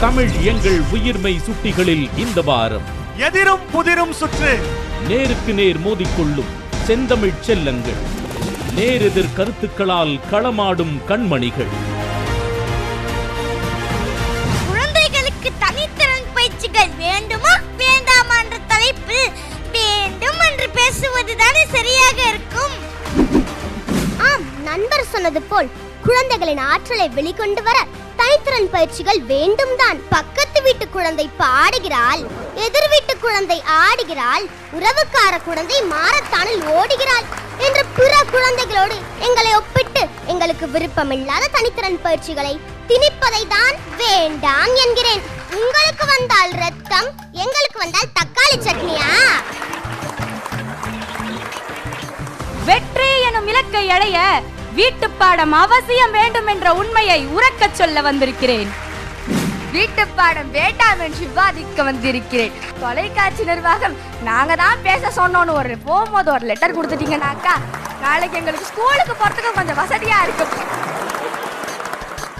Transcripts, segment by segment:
தமிழ் எங்கள் உயிர்மை சுட்டிகளில் இந்த வாரம். எதிரும் புதிரும் சுற்று. நேருக்கு நேர் மோதிக்கொள்ளும் செந்தமிழ் செல்லங்கள். நேரெதிர் கருத்துக்களால் களமாடும் கண்மணிகள். குழந்தைகளுக்கு தனித்திறன் பயிற்சிகள் வேண்டுமா? வேண்டாமா என்ற தலைப்பில் வேண்டும் என்று பேசுவதுதானே சரியாக இருக்கும். ஆம் நண்பர் சொன்னது போல் குழந்தைகளின் ஆற்றலை வெளிக்கொண்டு வர தனித்திறன் பயிற்சிகள் வேண்டும் தான் பக்கத்து வீட்டு குழந்தை பாடுகிறாள் எதிர் வீட்டு குழந்தை ஆடுகிறாள் உறவுக்கார குழந்தை மாரத்தானில் ஓடுகிறாள் என்று பிற குழந்தைகளோடு எங்களை ஒப்பிட்டு எங்களுக்கு விருப்பமில்லாத தனித்திறன் பயிற்சிகளை திணிப்பதை தான் வேண்டாம் என்கிறேன். உங்களுக்கு வந்தால் ரத்தம் எங்களுக்கு வந்தால் தக்காளி சட்னியா? வெற்றி எனும் இலக்கை அடைய வீட்டுப் பாடம் அவசியம் வேண்டும் என்ற உண்மையை உறக்கச் சொல்ல வந்திருக்கிறேன். வீட்டு பாடம் வேண்டாம் என்று விவாதிக்க வந்திருக்கிறேன். தொலைக்காட்சி நிர்வாகம் நாங்க தான் பேச சொன்னோன்னு ஒரு போகும்போது ஒரு லெட்டர் கொடுத்துட்டீங்கன்னாக்கா நாளைக்கு எங்களுக்கு ஸ்கூலுக்கு போறதுக்கு கொஞ்சம் வசதியா இருக்கும்.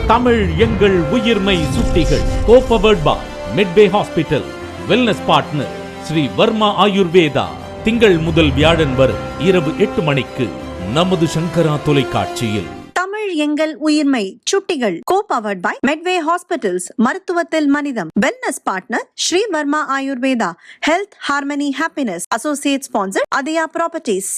தமிழ் எங்கள் உயிர்மை சுட்டிகள் co powered by Medway hospital wellness partner Shri Varma Ayurveda திங்கள் முதல் வியாழன் வரை இரவு எட்டு மணிக்கு நமது சங்கரா தொலைக்காட்சியில். தமிழ் எங்கள் உயிர்மை சுட்டிகள் co powered by Medway hospitals மருத்துவத்தில் மனிதம் wellness partner Shri Varma Ayurveda health harmony happiness associate sponsor Athaya properties